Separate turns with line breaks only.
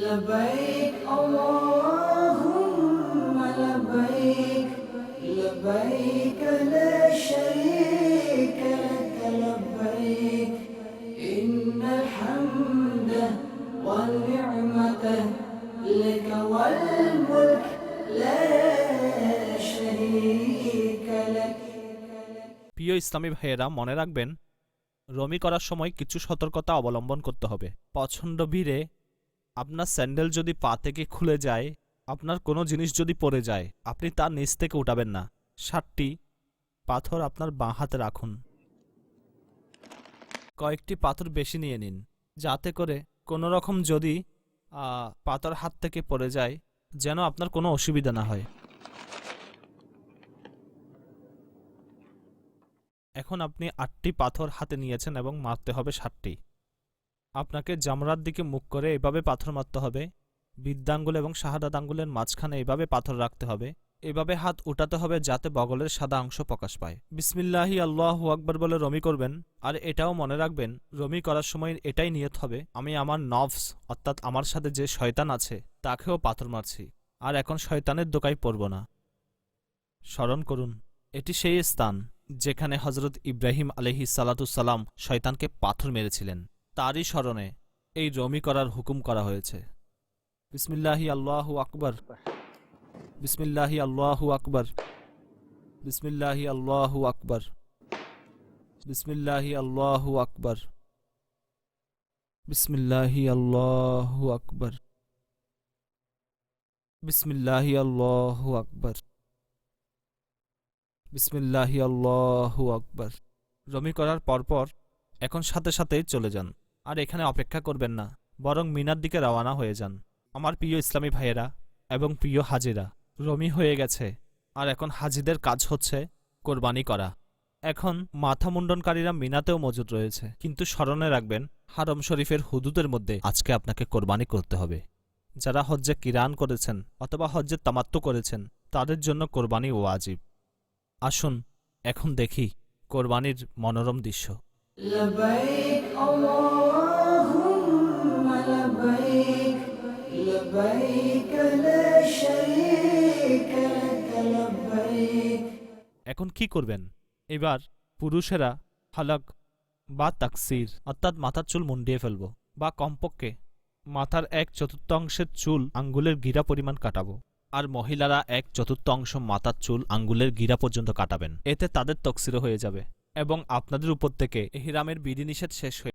لبيك اللهم لبيك لبيك لا شريك لك لبيك إن الحمد والنعمة لك والملك لا شريك لك
প্রিয় ইসলামী ভাইয়েরা মনে রাখবেন রমি করার সময় কিছু সতর্কতা অবলম্বন করতে হবে পছন্দ ভিড়ে আপনার স্যান্ডেল যদি পা থেকে খুলে যায়, আপনার কোনো জিনিস যদি পড়ে যায়, আপনি তার নিচ থেকে উঠাবেন না। ষাটটি পাথর আপনার বাঁ হাতে রাখুন। কয়েকটি পাথর বেশি নিয়ে নিন, যাতে করে কোনো রকম যদি পাথর হাত থেকে পড়ে যায়, যেন আপনার কোনো অসুবিধা না হয়। এখন আপনি আটটি পাথর হাতে নিয়েছেন এবং মারতে হবে ষাটটি আপনাকে জামরার দিকে মুখ করে এভাবে পাথর মারতে হবে, বৃদ্ধাঙ্গুল এবং শাহাদাত আঙ্গুলের মাঝখানে এভাবে পাথর রাখতে হবে, এভাবে হাত উঠাতে হবে যাতে বগলের সাদা অংশ প্রকাশ পায়। বিসমিল্লাহি আল্লাহু আকবর বলে রমি করবেন, আর এটাও মনে রাখবেন, রমি করার সময় এটাই নিয়ত হবে, আমি আমার নভস অর্থাৎ আমার সাথে যে শয়তান আছে, তাকেও পাথর মারছি, আর এখন শয়তানের দোকায় পড়ব না। স্মরণ করুন, এটি সেই স্থান, যেখানে হজরত ইব্রাহিম আলহি সালাতুসাল্লাম শয়তানকে পাথর মেরেছিলেন। তারই স্মরণে এই রমি করার হুকুম করা হয়েছে। বিসমিল্লাহি আল্লাহু আকবর। বিসমিল্লাহি আল্লাহু আকবর। বিসমিল্লাহি আল্লাহু আকবর। বিসমিল্লাহি আল্লাহু আকবর। বিসমিল্লাহি আল্লাহু আকবর। বিসমিল্লাহি আল্লাহু আকবর। বিসমিল্লাহি আল্লাহু আকবর। রমি করার পরপর এখন সাথে সাথেই চলে যান। আর এখানে অপেক্ষা করবেন না, বরং মিনার দিকে রওনা হয়ে যান। আমার প্রিয় ইসলামী ভাইয়েরা এবং প্রিয় হাজিরা, রমি হয়ে গেছে। আর এখন হাজিদের কাজ হচ্ছে কোরবানি করা। এখন মাথা মুন্ডনকারীরা মিনাতেও মজুদ রয়েছে। কিন্তু স্মরণে রাখবেন, হারম শরীফের হুদুদের মধ্যে আজকে আপনাকে কোরবানি করতে হবে। যারা হজ্জে কিরান করেছেন অথবা হজ্জে তামাত্ম করেছেন, তাদের জন্য কোরবানি ও আজীব আসুন, এখন দেখি কোরবানির মনোরম দৃশ্য।
لبيك لبيك لا شريك لك لبيك
এখন কি করবেন এবার পুরুষেরা হালাক বা তাকসির অর্থাৎ মাথার চুল মুন্ডিয়ে ফেলব বা কমপক্ষে মাথার এক চতুর্থাংশের চুল আঙ্গুলের গিরা পরিমাণ কাটাবো আর মহিলারা এক চতুর্থাংশ মাথার চুল আঙ্গুলের গিরা পর্যন্ত কাটাবেন এতে তাদের তকসিরও হয়ে যাবে এবং আপনাদের উপর থেকে এহিরামের বিধিনিষেধ শেষ হয়ে